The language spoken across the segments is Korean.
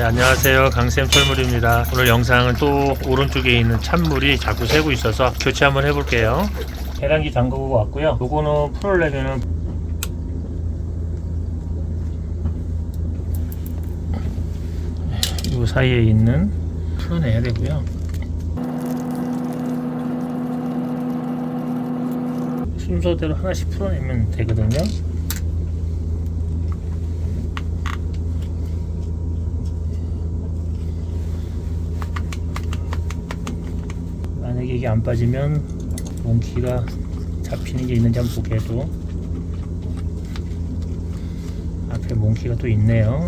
네, 안녕하세요. 강쌤 철물입니다. 오늘 영상은 또 오른쪽에 있는 찬물이 자꾸 새고 있어서 교체 한번 해볼게요. 계량기 잠그고 왔고요. 요거는 풀으려면은 요 사이에 있는 풀어내야 되고요. 순서대로 하나씩 풀어내면 되거든요. 이게 안 빠지면 몽키가 잡히는 게 있는지 한번 보게도 앞에 몽키가 또 있네요.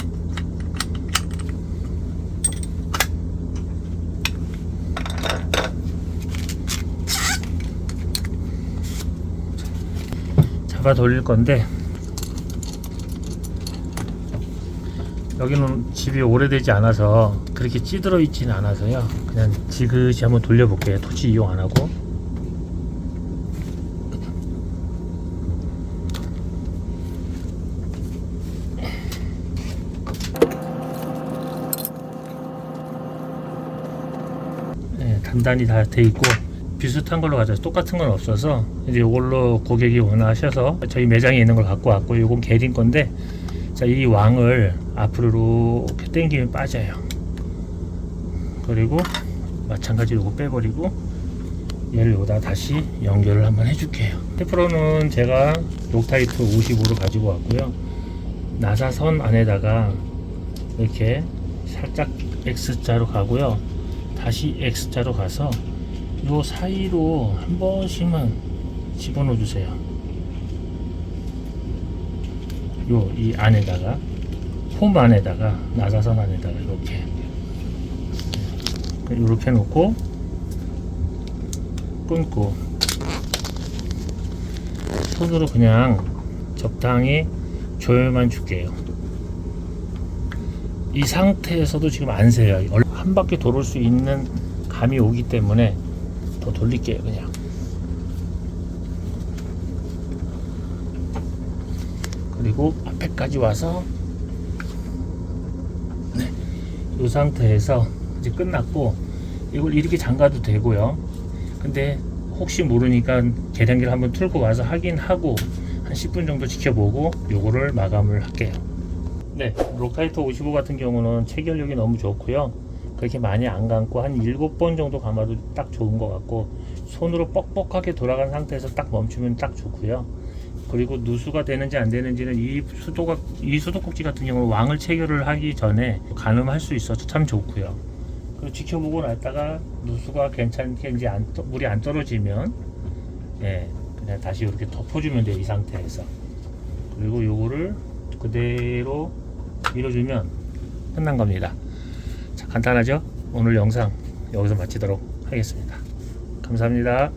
잡아 돌릴 건데 여기는 집이 오래되지 않아서 그렇게 찌들어 있지는 않아서요. 그냥 지그시 한번 돌려볼게요. 토치 이용 안 하고. 네, 단단히 다 돼 있고 비슷한 걸로 가져서 똑같은 건 없어서 이제 이걸로 고객이 원하셔서 저희 매장에 있는 걸 갖고 왔고 이건 게린 건데 자, 이 왕을 앞으로 이렇게 당기면 빠져요. 그리고 마찬가지로 이거 빼버리고 얘를 여기다 다시 연결을 한번 해줄게요. 테프로는 제가 록타이프 55를 가지고 왔고요. 나사선 안에다가 이렇게 살짝 X자로 가고요. 다시 X자로 가서 요 사이로 한 번씩만 집어넣어 주세요. 요 이 안에다가 폼 안에다가 나사선 안에다가 이렇게 이렇게 놓고 끊고 손으로 그냥 적당히 조여만 줄게요. 이 상태에서도 지금 안. 얼- 한 바퀴 돌을 수 있는 감이 오기 때문에 더 돌릴게요, 그냥. 그리고 앞에까지 와서 네, 이 상태에서 이제 끝났고 이걸 이렇게 잠가도 되고요. 근데 혹시 모르니까 계량기를 한번 틀고 와서 확인하고 한 10분 정도 지켜보고 요거를 마감을 할게요. 네, 록타이터 55 같은 경우는 체결력이 너무 좋고요. 그렇게 많이 안 감고 한 7번 정도 감아도 딱 좋은 것 같고 손으로 뻑뻑하게 돌아간 상태에서 딱 멈추면 딱 좋고요. 그리고 누수가 되는지 안 되는지는 이 수도가 이 수도꼭지 같은 경우는 왕을 체결을 하기 전에 가늠할 수 있어서 참 좋고요. 그리고 지켜보고 났다가 누수가 괜찮게 이제 안, 떠- 물이 안 떨어지면 예 그냥 다시 이렇게 덮어주면 돼요 이 상태에서 그리고 요거를 그대로 밀어주면 끝난 겁니다. 자 간단하죠? 오늘 영상 여기서 마치도록 하겠습니다. 감사합니다.